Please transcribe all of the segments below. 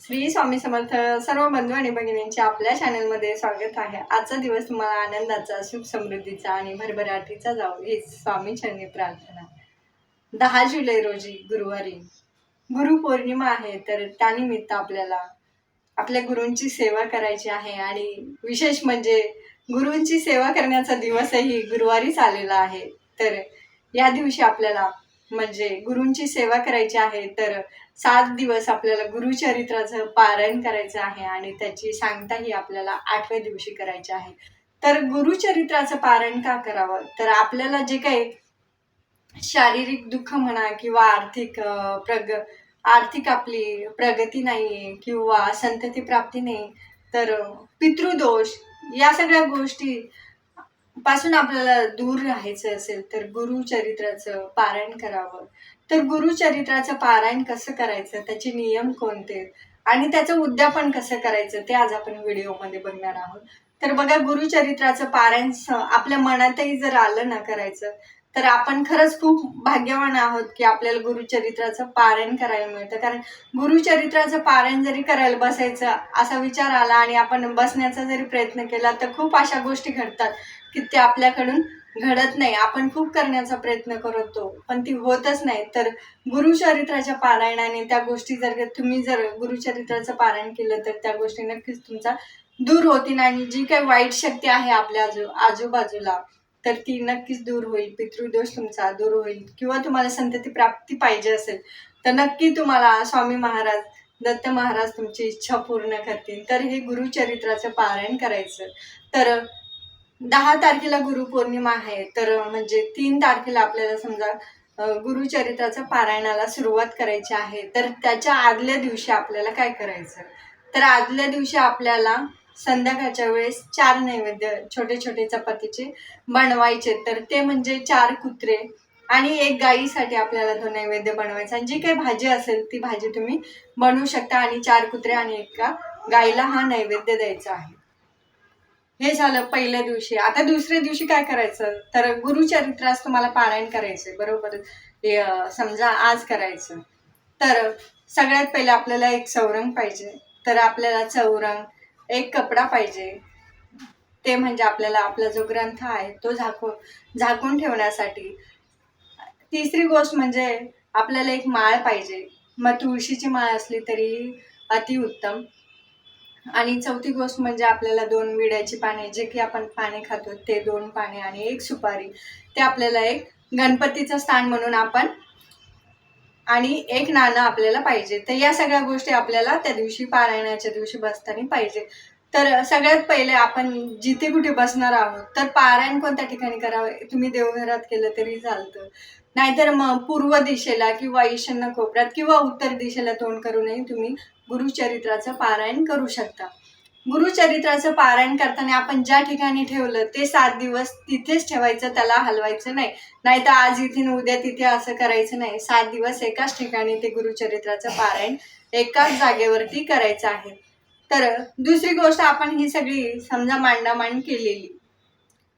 श्री स्वामी समर्थ सर्व बंधू आणि भगिनींचे आपल्या चॅनलमध्ये स्वागत आहे. आजचा दिवस तुम्हाला आनंदाचा सुख समृद्धीचा आणि भरभराटीचा जाऊ हीच स्वामी चरणी प्रार्थना. दहा जुलै रोजी गुरुवारी गुरुपौर्णिमा आहे तर त्यानिमित्त आपल्याला आपल्या गुरूंची सेवा करायची आहे आणि विशेष म्हणजे गुरूंची सेवा करण्याचा दिवसही गुरुवारीच आलेला आहे. तर या दिवशी आपल्याला म्हणजे गुरूंची सेवा करायची आहे तर सात दिवस आपल्याला गुरुचरित्राचं पारायण करायचं आहे आणि त्याची सांगताही आपल्याला आठव्या दिवशी करायची आहे. तर गुरुचरित्राचं पारायण का करावं? तर आपल्याला जे काही शारीरिक दुःख म्हणा किंवा आर्थिक प्रग आर्थिक आपली प्रगती नाही आहे किंवा संतती प्राप्ती नाही तर पितृदोष या सगळ्या गोष्टी पासून आपल्याला दूर राहायचं असेल तर गुरुचरित्राचं पारायण करावं. तर गुरुचरित्राचं पारायण कसं करायचं? त्याचे नियम कोणते? आणि त्याचं उद्यापन कसं करायचं? ते आज आपण व्हिडिओमध्ये बघणार आहोत. तर बघा गुरुचरित्राचं पारायण आपल्या मनातही जर आलं ना करायचं तर आपण खरंच खूप भाग्यवान आहोत की आपल्याला गुरुचरित्राचं पारायण करायला मिळतं. कारण गुरुचरित्राचं पारायण जरी करायला बसायचं असा विचार आला आणि आपण बसण्याचा जरी प्रयत्न केला तर खूप अशा गोष्टी घडतात की ते आपल्याकडून घडत नाही. आपण खूप करण्याचा प्रयत्न करतो पण ती होतच नाही. तर गुरुचरित्राच्या पारायणाने त्या गोष्टी जर तुम्ही जर गुरुचरित्राचं पारायण केलं तर त्या गोष्टी नक्कीच तुमचा दूर होतील आणि जी काही वाईट शक्ती आहे आपल्या आजू आजूबाजूला तर ती नक्कीच दूर होईल पितृदोष तुमचा दूर होईल किंवा तुम्हाला संतती प्राप्ती पाहिजे असेल तर नक्की तुम्हाला स्वामी महाराज दत्त महाराज तुमची इच्छा पूर्ण करतील. तर हे गुरुचरित्राचं पारायण करायचं. तर दहा तारखेला गुरुपौर्णिमा आहे तर म्हणजे तीन तारखेला आपल्याला समजा अ, गुरुचरित्राचं पारायणाला सुरुवात करायची आहे. तर त्याच्या आदल्या दिवशी आपल्याला काय करायचं? तर आदल्या दिवशी आपल्याला संध्याकाळच्या वेळेस चार नैवेद्य छोटे छोटे चपातीचे बनवायचे. तर ते म्हणजे चार कुत्रे आणि एक गाईसाठी आपल्याला तो नैवेद्य बनवायचा. आणि जी काही भाजी असेल ती भाजी तुम्ही बनवू शकता आणि चार कुत्रे आणि एका गाईला हा नैवेद्य द्यायचा आहे. हे झालं पहिल्या दिवशी. आता दुसऱ्या दिवशी काय करायचं? तर गुरुचरित्रास तुम्हाला पारायण करायचंय बरोबर? समजा आज करायचं. तर सगळ्यात पहिले आपल्याला एक चौरंग पाहिजे. तर आपल्याला चौरंग एक कपडा पाहिजे. ते म्हणजे आपल्याला आपला जो ग्रंथ आहे तो झाकून झाकून ठेवण्यासाठी. तिसरी गोष्ट म्हणजे आपल्याला एक माळ पाहिजे. मग तुळशीची माळ असली तरी अतिउत्तम आणि चौथी गोष्ट म्हणजे आपल्याला दोन विड्याची पाने जे की आपण पाने खातो ते दोन पाने आणि एक सुपारी. ते आपल्याला एक गणपतीचं स्थान म्हणून आपण आणि एक नाणं आपल्याला पाहिजे. तर या सगळ्या गोष्टी आपल्याला त्या दिवशी पारायणाच्या दिवशी बसताना पाहिजे. तर सगळ्यात पहिले आपण जिथे कुठे बसणार आहोत तर पारायण कोणत्या ठिकाणी करावं? तुम्ही देवघरात केलं तरी चालतं. नाहीतर मग पूर्व दिशेला किंवा ईशान्य कोपऱ्यात किंवा उत्तर दिशेला तोंड करूनही तुम्ही गुरुचरित्राचं पारायण करू शकता. गुरुचरित्राचं पारायण करताना आपण ज्या ठिकाणी ठेवलं ते सात दिवस तिथेच ठेवायचं त्याला हलवायचं नाही. नाहीतर आज इथे उद्या तिथे असं करायचं नाही. सात दिवस एकाच ठिकाणी ते गुरुचरित्राचं पारायण एकाच जागेवरती करायचं आहे. तर दुसरी गोष्ट आपण ही सगळी समजा मांडामांड केलेली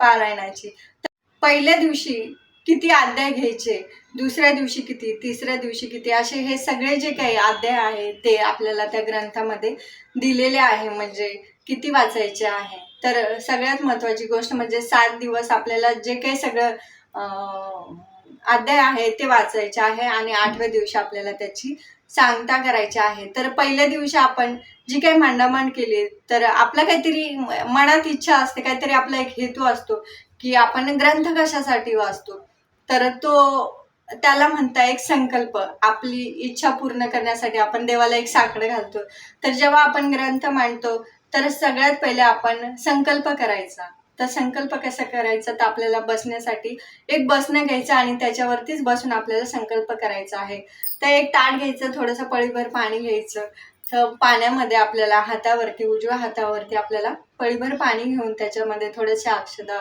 पारायणाची. तर पहिल्या दिवशी किती अध्याय घ्यायचे दुसऱ्या दिवशी किती तिसऱ्या दिवशी किती असे हे सगळे जे काही अध्याय आहे ते आपल्याला त्या ग्रंथामध्ये दिलेले आहे. म्हणजे किती वाचायचे आहे. तर सगळ्यात महत्त्वाची गोष्ट म्हणजे सात दिवस आपल्याला जे काही सगळं अध्याय आहे ते वाचायचे आहे आणि आठव्या दिवशी आपल्याला त्याची सांगता करायची आहे. तर पहिल्या दिवशी आपण जी काही मांडामांड केली तर आपला काहीतरी मनात इच्छा असते काहीतरी आपला एक हेतू असतो की आपण ग्रंथ कशासाठी वाचतो. तर तो त्याला म्हणता एक संकल्प आपली इच्छा पूर्ण करण्यासाठी आपण देवाला एक साकडं घालतो. तर जेव्हा आपण ग्रंथ मांडतो तर सगळ्यात पहिले आपण संकल्प करायचा. तर संकल्प कसा करायचा? तर आपल्याला बसण्यासाठी एक बसणं घ्यायचं आणि त्याच्यावरतीच बसून आपल्याला संकल्प करायचा आहे. तर एक ताट घ्यायचं थोडंसं पळीभर पाणी घ्यायचं. तर पाण्यामध्ये आपल्याला हातावरती उजव्या हातावरती आपल्याला पळीभर पाणी घेऊन त्याच्यामध्ये थोडेसे अक्षदा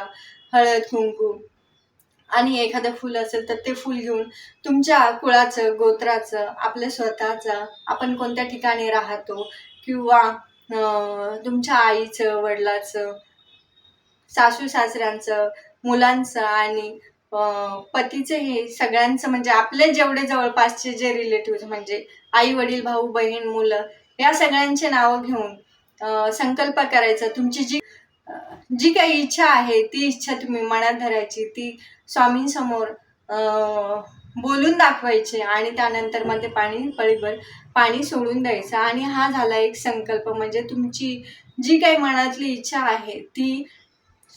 हळद कुंकू आणि एखादं फुल असेल तर ते फुल घेऊन तुमच्या कुळाचं गोत्राचं आपल्या स्वतःचं आपण कोणत्या ठिकाणी राहतो किंवा तुमच्या आईचं वडिलाचं सासू सासऱ्यांचं मुलांचं आणि पतीचं पतीचे हे सगळ्यांचं म्हणजे आपले जेवढे जवळपासचे जे रिलेटिव्ह म्हणजे आई वडील भाऊ बहीण मुलं या सगळ्यांचे नावं घेऊन संकल्प करायचा. तुमची जी जी काही इच्छा आहे ती इच्छा तुम्ही मनात धरायची ती स्वामींसमोर बोलून दाखवायची आणि त्यानंतर मग ते पाणी पळीभर पाणी सोडून द्यायचं. आणि हा झाला एक संकल्प म्हणजे तुमची जी काही मनातली इच्छा आहे ती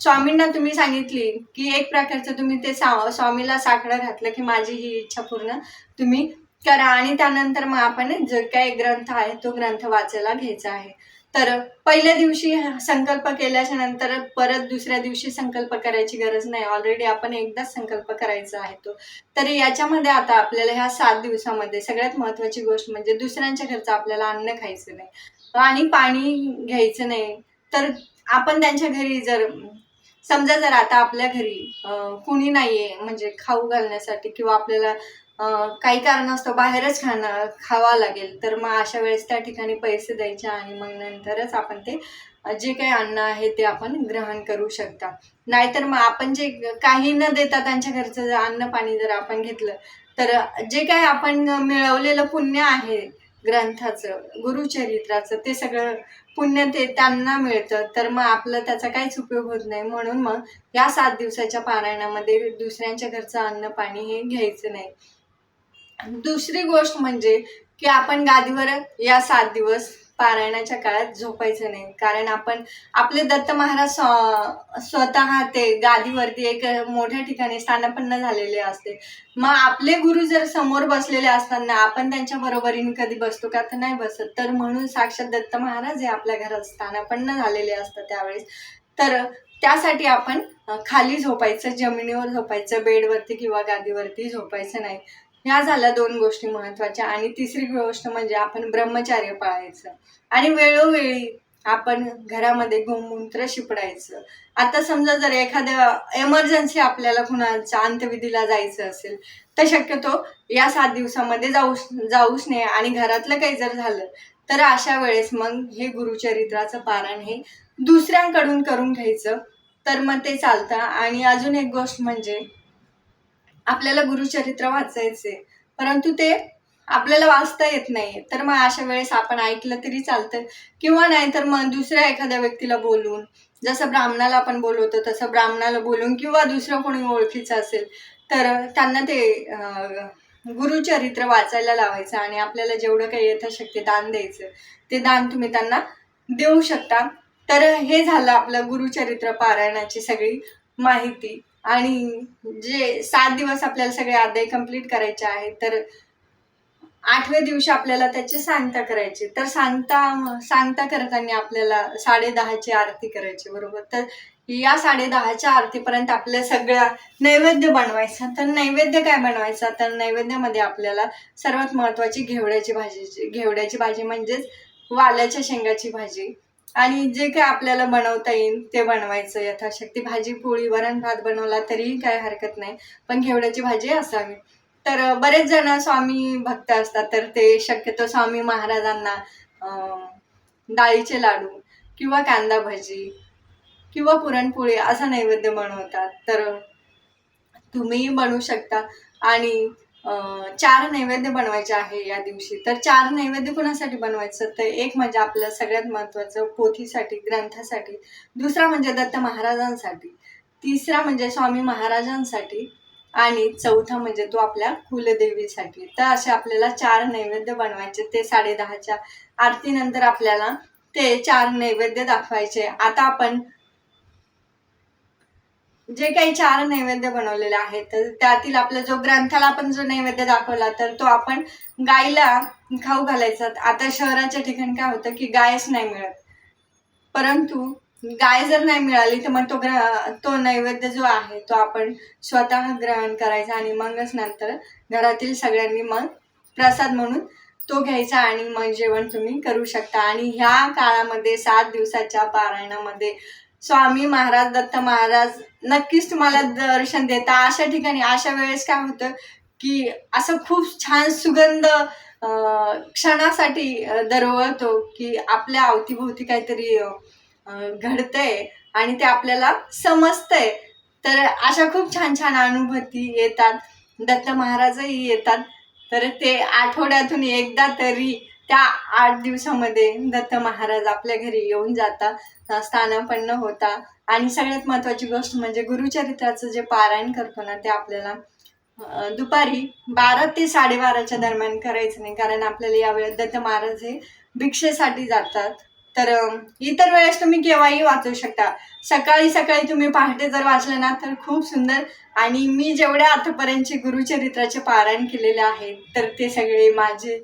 स्वामींना तुम्ही सांगितली की एक प्रकारचं तुम्ही ते सा स्वामीला साकडं घातलं की माझी ही इच्छा पूर्ण तुम्ही करा. आणि त्यानंतर मग आपण जो काही ग्रंथ आहे तो ग्रंथ वाचायला घ्यायचा आहे. तर पहिल्या दिवशी संकल्प केल्याच्यानंतर परत दुसऱ्या दिवशी संकल्प करायची गरज नाही. ऑलरेडी आपण एकदाच संकल्प करायचा आहे तो. तर याच्यामध्ये आता आपल्याला ह्या सात दिवसामध्ये सगळ्यात महत्त्वाची गोष्ट म्हणजे दुसऱ्यांच्या घरचं आपल्याला अन्न खायचं नाही. आणि पाणी घ्यायचं नाही. तर आपण त्यांच्या घरी जर समजा जर आता आपल्या घरी कुणी नाहीये म्हणजे खाऊ घालण्यासाठी किंवा आपल्याला काही कारणास्तव बाहेरच खाणं खावा लागेल. तर मग अशा वेळेस त्या ठिकाणी पैसे द्यायचे आणि मग नंतरच आपण ते जे काही अन्न आहे ते आपण ग्रहण करू शकता. नाहीतर मग आपण जे काही न देता त्यांच्या घरचं जर अन्न पाणी जर आपण घेतलं तर जे काही आपण मिळवलेलं पुण्य आहे ग्रंथाचं गुरुचरित्राचं ते सगळं पुण्य ते त्यांना मिळतं. तर मग आपलं त्याचा काहीच उपयोग होत नाही. म्हणून मग या सात दिवसाच्या पारायणामध्ये दुसऱ्यांच्या घरचं अन्न पाणी हे घ्यायचं नाही. दुसरी गोष्ट म्हणजे की आपण गादीवर या सात दिवस पारायणाच्या काळात झोपायचं नाही. कारण आपण आपले दत्त महाराज स्वतः ते गादीवरती एक मोठ्या ठिकाणी स्थानापन्न झालेले असते. मग आपले गुरु जर समोर बसलेले असताना आपण त्यांच्या बरोबरीने कधी बसतो का? तर नाही बसत. तर म्हणून साक्षात दत्त महाराज हे आपल्या घरात स्थानापन्न झालेले असतात त्यावेळेस. तर त्यासाठी आपण खाली झोपायचं जमिनीवर झोपायचं बेडवरती किंवा गादीवरती झोपायचं नाही. ह्या झाल्या दोन गोष्टी महत्त्वाच्या. आणि तिसरी गोष्ट म्हणजे आपण ब्रह्मचार्य पाळायचं. आणि वेळोवेळी आपण घरामध्ये गोमूत्र शिपडायचं. आता समजा जर एखाद्या एमर्जन्सी आपल्याला कुणाच्या अंत्यविधीला जायचं असेल तर शक्यतो या सात दिवसामध्ये जाऊ जाऊच नये. आणि घरातलं काही जर झालं तर अशा वेळेस मग हे गुरुचरित्राचं पारण हे दुसऱ्यांकडून करून घ्यायचं. तर मग ते चालतं. आणि अजून एक गोष्ट म्हणजे आपल्याला गुरुचरित्र वाचायचे. परंतु ते आपल्याला वाचता येत नाही. तर मग अशा वेळेस आपण ऐकलं तरी चालतं. किंवा नाही तर मग दुसऱ्या एखाद्या व्यक्तीला बोलून जसं ब्राह्मणाला आपण बोलवतो तसं ब्राह्मणाला बोलून किंवा दुसरं कोणी ओळखीचं असेल तर त्यांना ते गुरुचरित्र वाचायला लावायचं आणि आपल्याला जेवढं काही यथाशक्ती दान द्यायचं ते दान तुम्ही त्यांना देऊ शकता. तर हे झालं आपलं गुरुचरित्र पारायणाची सगळी माहिती. आणि जे सात दिवस आपल्याला सगळे अध्याय कंप्लीट करायचे आहेत तर आठव्या दिवशी आपल्याला त्याची सांगता करायची. तर सांगता सांगता करताना आपल्याला साडे दहाची आरती करायची बरोबर? तर या साडे दहाच्या आरतीपर्यंत आपल्या सगळ्या नैवेद्य बनवायचा. तर नैवेद्य काय बनवायचा? तर नैवेद्यामध्ये आपल्याला सर्वात महत्त्वाची घेवड्याची भाजी घेवड्याची भाजी म्हणजेच वाल्याच्या शेंगाची भाजी. आणि जे काय आपल्याला बनवता येईल ते बनवायचं यथाशक्ती भाजी पोळी वरण भात बनवला तरीही काय हरकत नाही. पण घेवड्याची भाजी असावी. तर बरेच जण स्वामी भक्त असतात तर ते शक्यतो स्वामी महाराजांना डाळीचे लाडू किंवा कांदा भजी किंवा पुरणपोळी असा नैवेद्य बनवतात. तर तुम्हीही बनवू शकता. आणि चार नैवेद्य बनवायचे आहे या दिवशी. तर चार नैवेद्य कोणासाठी बनवायचं? तर एक म्हणजे आपलं सगळ्यात महत्त्वाचं पोथीसाठी ग्रंथासाठी. दुसरा म्हणजे दत्त महाराजांसाठी. तिसरा म्हणजे स्वामी महाराजांसाठी. आणि चौथा म्हणजे तो आपल्या कुलदेवीसाठी. तर असे आपल्याला चार नैवेद्य बनवायचे. ते साडे दहाच्या आरतीनंतर आपल्याला ते चार नैवेद्य दाखवायचे. आता आपण जे काही चार नैवेद्य बनवलेले आहेत तर त्यातील आपला जो ग्रंथाला आपण जो नैवेद्य दाखवला तर तो आपण गायला खाऊ घालायचा. आता शहराच्या ठिकाणी काय होतं की गायच नाही मिळत. परंतु गाय जर नाही मिळाली तर मग तो ग्रह तो नैवेद्य जो आहे तो आपण स्वतः ग्रहण करायचा आणि मगच नंतर घरातील सगळ्यांनी मग प्रसाद म्हणून तो घ्यायचा आणि मग जेवण तुम्ही करू शकता. आणि ह्या काळामध्ये सात दिवसाच्या पारायणामध्ये स्वामी महाराज दत्त महाराज नक्कीच तुम्हाला दर्शन देता. अशा ठिकाणी अशा वेळेस काय होतं की असं खूप छान सुगंध क्षणासाठी दरवळतो की आपल्या अवतीभोवती काहीतरी घडतंय आणि ते आपल्याला समजतंय. तर अशा खूप छान छान अनुभूती येतात. दत्त महाराजही येतात. तर ते आठवड्यातून एकदा तरी त्या आठ दिवसामध्ये दत्त महाराज आपल्या घरी येऊन जाता स्थानापन्न होता. आणि सगळ्यात महत्त्वाची गोष्ट म्हणजे गुरुचरित्राचं जे पारायण करतो ना ते आपल्याला दुपारी बारा ते साडेबाराच्या दरम्यान करायचं नाही. कारण आपल्याला यावेळेस दत्त महाराज हे भिक्षेसाठी जातात. तर इतर वेळेस तुम्ही केव्हाही वाचू शकता. सकाळी सकाळी तुम्ही पहाटे जर वाचलं ना तर खूप सुंदर. आणि मी जेवढे आतापर्यंतचे गुरुचरित्राचे पारायण केलेले आहेत तर ते सगळे माझे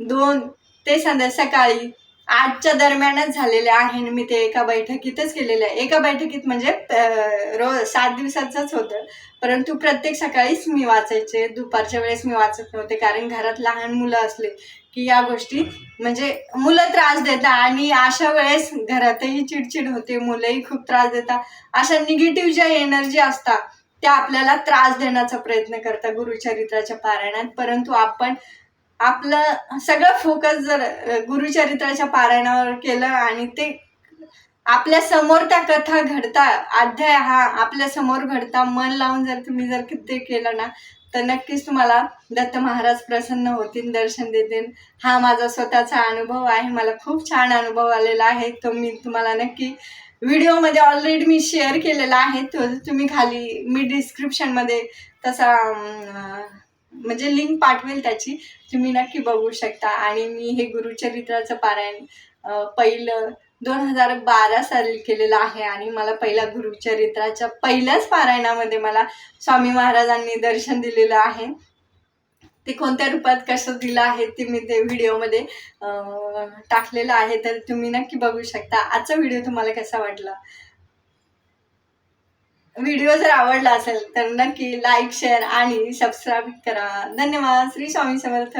दोन ते संध्या सकाळी आठच्या दरम्यानच झालेले आहे आणि मी ते एका बैठकीतच केलेले आहे एका बैठकीत म्हणजे रोज सात दिवसाचंच होतं. परंतु प्रत्येक सकाळीच मी वाचायचे. दुपारच्या वेळेस मी वाचत नव्हते. कारण घरात लहान मुलं असले की या गोष्टी म्हणजे मुलं त्रास देतात आणि अशा वेळेस घरातही चिडचिड होते. मुलंही खूप त्रास देतात. अशा निगेटिव्ह ज्या एनर्जी असतात त्या आपल्याला त्रास देण्याचा प्रयत्न करतात गुरुचरित्राच्या पारायणात. परंतु आपण आपलं सगळं फोकस जर गुरुचरित्राच्या पारायणावर केलं आणि ते आपल्यासमोर त्या कथा घडता अध्याय हा आपल्यासमोर घडता मन लावून जर तुम्ही जर ते केलं ना तर नक्कीच तुम्हाला दत्त महाराज प्रसन्न होतील दर्शन देतील. हा माझा स्वतःचा अनुभव आहे. मला खूप छान अनुभव आलेला आहे. तो मी तुम्हाला नक्की व्हिडिओमध्ये ऑलरेडी मी शेअर केलेला आहे. तो तुम्ही खाली मी डिस्क्रिप्शनमध्ये तसा म्हणजे लिंक पाठवेल त्याची. तुम्ही नक्की बघू शकता. आणि मी हे गुरुचरित्राचं पारायण पहिलं दोन हजार बारा साली केलेलं आहे. आणि मला पहिल्या गुरुचरित्राच्या पहिल्याच पारायणामध्ये मला स्वामी महाराजांनी दर्शन दिलेलं आहे. ते कोणत्या रूपात कसं दिलं आहे ते मी ते व्हिडिओमध्ये टाकलेलं आहे. तर तुम्ही नक्की बघू शकता. आजचा व्हिडिओ तुम्हाला कसा वाटला? व्हिडिओ जर आवडला असेल तर नक्की लाईक शेअर आणि सबस्क्राईब करा. धन्यवाद. श्री स्वामी समर्थ.